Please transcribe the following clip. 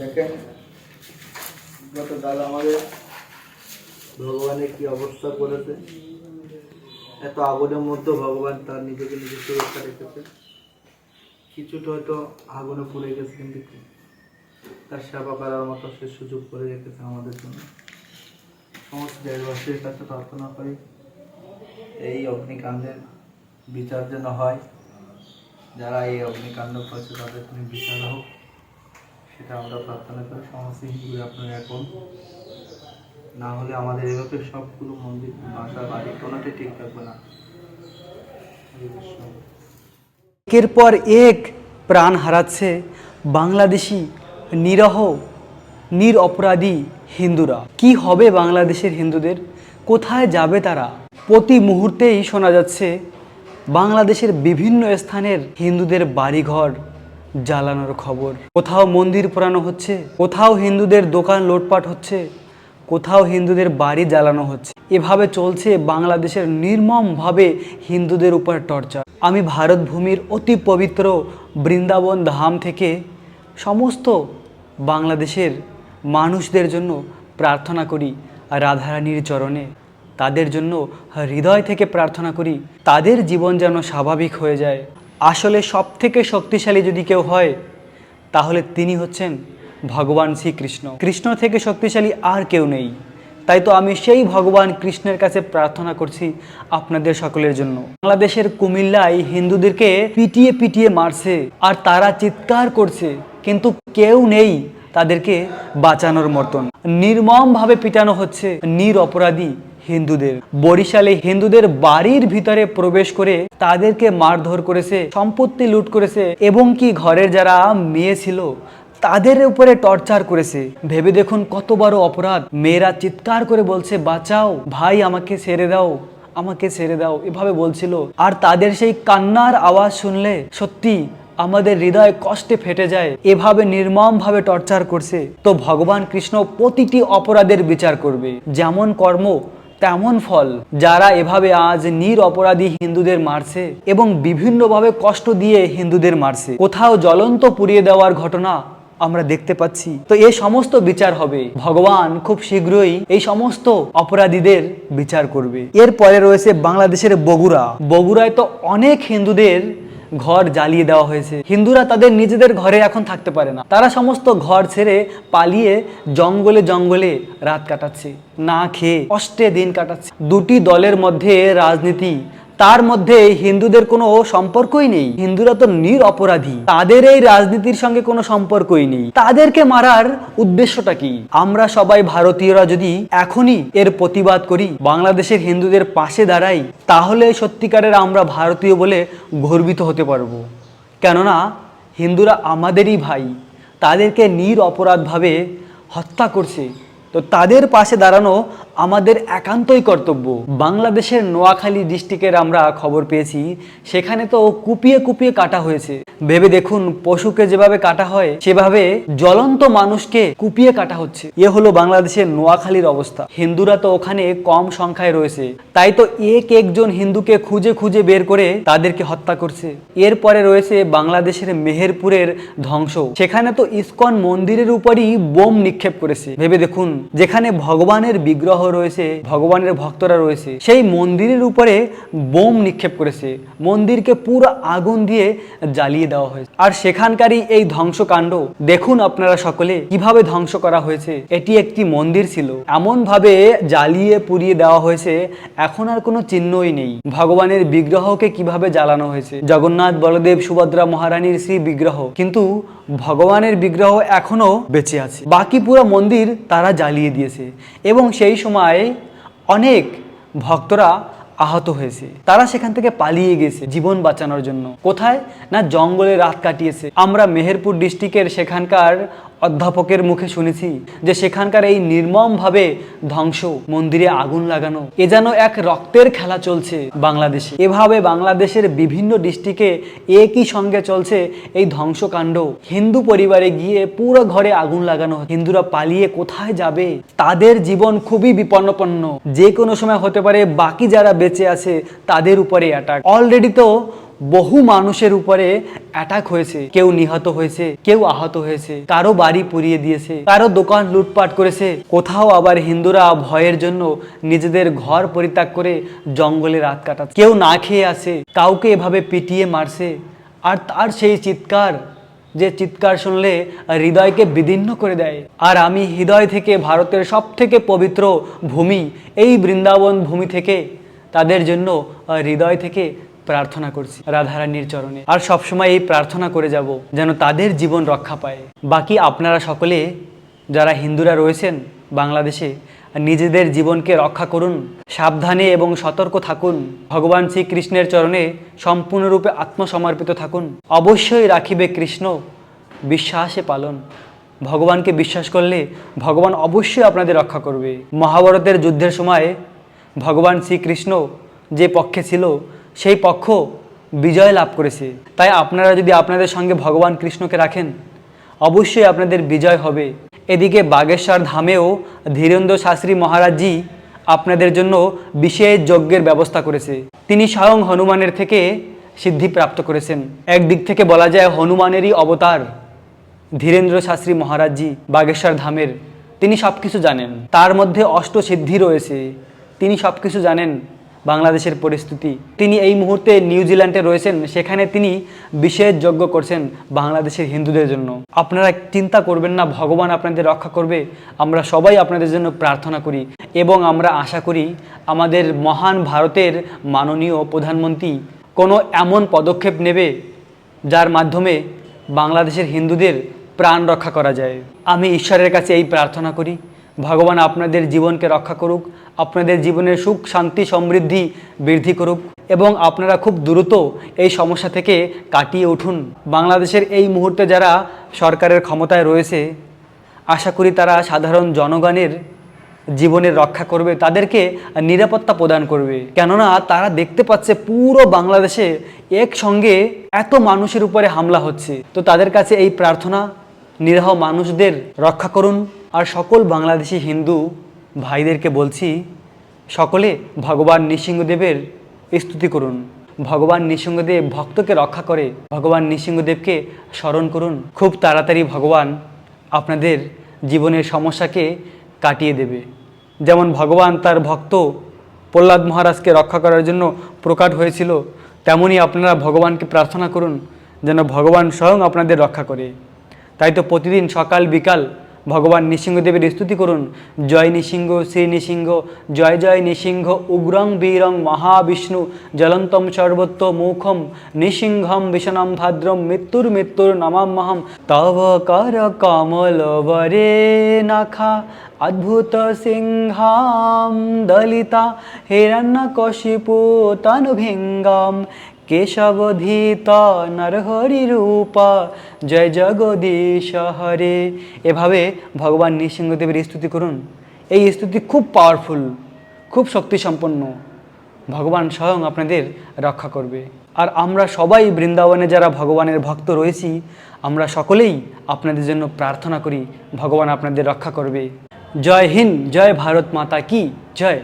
দেখেন, গতকাল আমাদের ভগবানের কি অবস্থা করেছে। এত আগুনের মধ্যে ভগবান তার নিজেকে নিজে সুরক্ষা রেখেছে। কিছুটা হয়তো আগুনে পুড়ে গেছে, কিন্তু তার সেবা করার মতো সে সুযোগ করে রেখেছে আমাদের জন্য। সমস্ত দেশবাসীর কাছে প্রার্থনা করি, এই অগ্নিকাণ্ডের বিচার যেন হয়। যারা এই অগ্নিকাণ্ড করেছে, তাদের তুমি বিচার হোক সেটা আমরা প্রার্থনা করি। সমস্ত হিন্দু আপনারা এখন। না হলে আমাদের এভাবে সবগুলো মন্দির, বাসা, বাড়ি কোনোটাই ঠিক থাকবে না। একের পর এক প্রাণ হারাচ্ছে বাংলাদেশি নিরহ নির অপরাধী হিন্দুরা। কি হবে বাংলাদেশের হিন্দুদের? কোথায় যাবে তারা? প্রতি মুহূর্তেই শোনা যাচ্ছে বাংলাদেশের বিভিন্ন স্থানের হিন্দুদের বাড়িঘর জ্বালানোর খবর। কোথাও মন্দির পোড়ানো হচ্ছে, কোথাও হিন্দুদের দোকান লোটপাট হচ্ছে, কোথাও হিন্দুদের বাড়ি জ্বালানো হচ্ছে। এভাবে চলছে বাংলাদেশের নির্মমভাবে হিন্দুদের উপর টর্চার। আমি ভারত ভূমির অতি পবিত্র বৃন্দাবন ধাম থেকে সমস্ত বাংলাদেশের মানুষদের জন্য প্রার্থনা করি রাধারানীর চরণে। তাদের জন্য হৃদয় থেকে প্রার্থনা করি, তাদের জীবন যেন স্বাভাবিক হয়ে যায়। আসলে সব থেকে শক্তিশালী যদি কেউ হয়, তাহলে তিনি হচ্ছেন ভগবান শ্রীকৃষ্ণ। কৃষ্ণ থেকে শক্তিশালী আর কেউ নেই। তাই তো আমি সেই ভগবান কৃষ্ণের কাছে প্রার্থনা করছি আপনাদের সকলের জন্য। বাংলাদেশের কুমিল্লায় হিন্দুদেরকে পিটিয়ে পিটিয়ে মারছে আর তারা চিৎকার করছে, কিন্তু কেউ নেই তাদেরকে বাঁচানোর মতন। নির্মমভাবে পিটানো হচ্ছে নির অপরাধী হিন্দুদের। বরিশালে হিন্দুদের বাড়ির ভিতরে প্রবেশ করে তাদেরকে মারধর করেছে, সম্পত্তি লুট করেছে এবং কি ঘরের যারা মেয়ে ছিল তাদের উপরে টর্চার করেছে। ভেবে দেখুন কত বড় অপরাধ। মেয়েরা চিৎকার করে বলছে, বাঁচাও, ভাই আমাকে ছেড়ে দাও, আমাকে ছেড়ে দাও। এভাবে বলছিল। আর তাদের সেই কান্নার আওয়াজ শুনলে সত্যি আমাদের হৃদয় কষ্টে ফেটে যায়। এভাবে নির্মমভাবে টর্চার করছে। তো ভগবান কৃষ্ণ প্রতিটি অপরাধের বিচার করবে। যেমন কর্ম তেমন ফল, যারা এভাবে আজ নির অপরাধী হিন্দুদের মারছে এবং বিভিন্নভাবে কষ্ট দিয়ে হিন্দুদের মারছে। কোথাও জ্বলন্ত পুড়িয়ে দেওয়ার ঘটনা আমরা দেখতে পাচ্ছি। তো এই সমস্ত বিচার হবে। ভগবান খুব শীঘ্রই এই সমস্ত অপরাধীদের বিচার করবে। এরপরে রয়েছে বাংলাদেশের বগুড়া। বগুড়ায় তো অনেক হিন্দুদের ঘর জ্বালিয়ে দেওয়া হয়েছে। হিন্দুরা তাদের নিজেদের ঘরে এখন থাকতে পারে না। তারা সমস্ত ঘর ছেড়ে পালিয়ে জঙ্গলে জঙ্গলে রাত কাটাচ্ছে, না খেয়ে কষ্টে দিন কাটাচ্ছে। দুটি দলের মধ্যে রাজনীতি তার মধ্যে হিন্দুদের কোনো সম্পর্কই নেই। হিন্দুরা তো নির অপরাধী। তাদের এই রাজনীতির সঙ্গে কোনো সম্পর্কই নেই। তাদেরকে মারার উদ্দেশ্যটা কি? আমরা সবাই ভারতীয়রা যদি এখনই এর প্রতিবাদ করি, বাংলাদেশের হিন্দুদের পাশে দাঁড়াই, তাহলে সত্যিকারের আমরা ভারতীয় বলে গর্বিত হতে পারব। কেননা, হিন্দুরা আমাদেরই ভাই। তাদেরকে নির অপরাধভাবে হত্যা করছে। তো তাদের পাশে দাঁড়ানো আমাদের একান্তই কর্তব্য। বাংলাদেশের নোয়াখালী ডিস্ট্রিক্টের আমরা খবর পেয়েছি, সেখানে তো কুপিয়ে কুপিয়ে কাটা হয়েছে। ভেবে দেখুন, পশুকে যেভাবে কাটা হয়, সেভাবে জ্বলন্ত মানুষকে কুপিয়ে কাটা হচ্ছে। এ হলো বাংলাদেশের নোয়াখালীর অবস্থা। হিন্দুরা তো ওখানে কম সংখ্যায় রয়েছে। তাই তো এক একজন হিন্দুকে খুঁজে খুঁজে বের করে তাদেরকে হত্যা করছে। এরপরে রয়েছে বাংলাদেশের মেহেরপুরের ধ্বংস। সেখানে তো ইসকন মন্দিরের উপরই বোম নিক্ষেপ করেছে। ভেবে দেখুন, যেখানে ভগবানের বিগ্রহ রয়েছে, ভগবানের ভক্তরা রয়েছে, সেই মন্দিরের উপরে বোম নিক্ষেপ করেছে। মন্দিরকে পুরো আগুন দিয়ে জ্বালিয়ে দেওয়া হয়েছে। আর সেখানকারই এই ধ্বংসকাণ্ড, দেখুন আপনারা সকলে কীভাবে ধ্বংস করা হয়েছে। এটি একটি মন্দির ছিল। এমন ভাবে জ্বালিয়ে পুড়িয়ে দেওয়া হয়েছে, এখন আর কোনো চিহ্নই নেই। ভগবানের বিগ্রহকে কীভাবে জ্বালানো হয়েছে? জগন্নাথ বলদেব সুভদ্রা মহারানীর শ্রী বিগ্রহ। কিন্তু ভগবানের বিগ্রহ এখনও বেঁচে আছে। বাকি পুরো মন্দির তারা জ্বালিয়ে দিয়েছে। এবং সেই সময় অনেক ভক্তরা আহত হয়েছে। তারা সেখান থেকে পালিয়ে গেছে জীবন বাঁচানোর জন্য। কোথায়? না জঙ্গলে রাত কাটিয়েছে। আমরা মেহেরপুর ডিস্ট্রিক্টের সেখানকার অধ্যাপকের মুখে শুনেছি যে সেখানকার এই নির্মমভাবে ধ্বংস, মন্দিরে আগুন লাগানো, এ যেন এক রক্তের খেলা চলছে বাংলাদেশে। এভাবে বাংলাদেশের বিভিন্ন ডিস্ট্রিক্টে একই সঙ্গে চলছে এই ধ্বংসকাণ্ড। হিন্দু পরিবারে গিয়ে পুরো ঘরে আগুন লাগানো হিন্দুরা পালিয়ে কোথায় যাবে? তাদের জীবন খুবই বিপন্নপন্ন। যে কোনো সময় হতে পারে বাকি যারা বেঁচে আছে তাদের উপরে অ্যাটাক অলরেডি তো বহু মানুষের উপরে অ্যাটাক হয়েছে। কেউ নিহত হয়েছে, কেউ আহত হয়েছে, কারও বাড়ি পুড়িয়ে দিয়েছে, কারও দোকান লুটপাট করেছে। কোথাও আবার হিন্দুরা ভয়ের জন্য নিজেদের ঘর পরিত্যাগ করে জঙ্গলে রাত কাটাচ্ছে। কেউ না খেয়ে আছে, কাউকে এভাবে পিটিয়ে মারছে। আর তার সেই চিৎকার, যে চিৎকার শুনলে হৃদয়কে বিদীর্ণ করে দেয়। আর আমি হৃদয় থেকে ভারতের সব থেকে পবিত্র ভূমি, এই বৃন্দাবন ভূমি থেকে, তাদের জন্য হৃদয় থেকে প্রার্থনা করছি, রাধারানীর চরণে। আর সবসময় এই প্রার্থনা করে যাব যেন তাদের জীবন রক্ষা পায়। বাকি আপনারা সকলে যারা হিন্দুরা রয়েছেন বাংলাদেশে, নিজেদের জীবনকে রক্ষা করুন, সাবধানে এবং সতর্ক থাকুন, ভগবান শ্রীকৃষ্ণের চরণে সম্পূর্ণরূপে আত্মসমর্পিত থাকুন। অবশ্যই রাখিবে কৃষ্ণ বিশ্বাসে পালন। ভগবানকে বিশ্বাস করলে ভগবান অবশ্যই আপনাদের রক্ষা করবে। মহাভারতের যুদ্ধের সময় ভগবান শ্রীকৃষ্ণ যে পক্ষে ছিল সেই পক্ষ বিজয় লাভ করেছে। তাই আপনারা যদি আপনাদের সঙ্গে ভগবান কৃষ্ণকে রাখেন, অবশ্যই আপনাদের বিজয় হবে। এদিকে বাগেশ্বর ধামেও ধীরেন্দ্র শাস্ত্রী মহারাজজি আপনাদের জন্য বিশেষ যজ্ঞের ব্যবস্থা করেছে। তিনি স্বয়ং হনুমানের থেকে সিদ্ধি প্রাপ্ত করেছেন। একদিক থেকে বলা যায় হনুমানেরই অবতার ধীরেন্দ্র শাস্ত্রী মহারাজজি বাগেশ্বর ধামের। তিনি সব কিছু জানেন। তার মধ্যে অষ্টসিদ্ধি রয়েছে। তিনি সব কিছু জানেন। বাংলাদেশের পরিস্থিতি। তিনি এই মুহূর্তে নিউজিল্যান্ডে রয়েছেন। সেখানে তিনি বিশেষ যজ্ঞ করছেন বাংলাদেশের হিন্দুদের জন্য। আপনারা চিন্তা করবেন না, ভগবান আপনাদের রক্ষা করবে। আমরা সবাই আপনাদের জন্য প্রার্থনা করি এবং আমরা আশা করি আমাদের মহান ভারতের মাননীয় প্রধানমন্ত্রী কোনো এমন পদক্ষেপ নেবে যার মাধ্যমে বাংলাদেশের হিন্দুদের প্রাণ রক্ষা করা যায়। আমি ঈশ্বরের কাছে এই প্রার্থনা করি। ভগবান আপনাদের জীবনকে রক্ষা করুক, আপনাদের জীবনের সুখ, শান্তি, সমৃদ্ধি বৃদ্ধি করুক এবং আপনারা খুব দ্রুত এই সমস্যা থেকে কাটিয়ে উঠুন। বাংলাদেশের এই মুহূর্তে যারা সরকারের ক্ষমতায় রয়েছে, আশা করি তারা সাধারণ জনগণের জীবনের রক্ষা করবে, তাদেরকে নিরাপত্তা প্রদান করবে। কেননা তারা দেখতে পাচ্ছে পুরো বাংলাদেশে একসঙ্গে এত মানুষের উপরে হামলা হচ্ছে। তো তাদের কাছে এই প্রার্থনা নিরহ মানুষদের রক্ষা করুন। আর সকল বাংলাদেশি হিন্দু ভাইদেরকে বলছি, সকলে ভগবান নৃসিংহদেবের স্তুতি করুন। ভগবান নৃসিংহদেব ভক্তকে রক্ষা করে, ভগবান নৃসিংহদেবকে স্মরণ করুন। খুব তাড়াতাড়ি ভগবান আপনাদের জীবনের সমস্যাকে কাটিয়ে দেবে। যেমন ভগবান তার ভক্ত প্রহ্লাদ মহারাজকে রক্ষা করার জন্য প্রকাট হয়েছিল তেমনই আপনারা ভগবানকে প্রার্থনা করুন, যেন ভগবান স্বয়ং আপনাদের রক্ষা করে। তাই তো প্রতিদিন সকাল, বিকাল ভগবান নৃসিংহদেবের স্তুতি করুন। জয় নৃসিংহ, শ্রী নৃসিংহ, জয় জয় নৃসিংহ, উগ্রং, বীরং, মহাবিষ্ণু, জলন্তম সর্বত্র মুখম, নৃসিংহম ভীষণম ভাদ্রম, মৃত্যুর মৃত্যুর নমামহম তব কর কমল বরে নাখা, অদ্ভুত সিংহাম দলিতা, হিরণ্যকশিপু তনুভিঙ্গম কেশবধীত নরহরি রূপ। জয় জগদীশ হরে। এভাবে ভগবান নৃসিংহদেবের স্তুতি করুন। এই স্তুতি খুব পাওয়ারফুল খুব শক্তিসম্পন্ন। ভগবান স্বয়ং আপনাদের রক্ষা করবে। আর আমরা সবাই বৃন্দাবনে যারা ভগবানের ভক্ত রয়েছি, আমরা সকলেই আপনাদের জন্য প্রার্থনা করি, ভগবান আপনাদের রক্ষা করবে। জয় হিন্দ, জয় ভারত মাতা কি, জয়।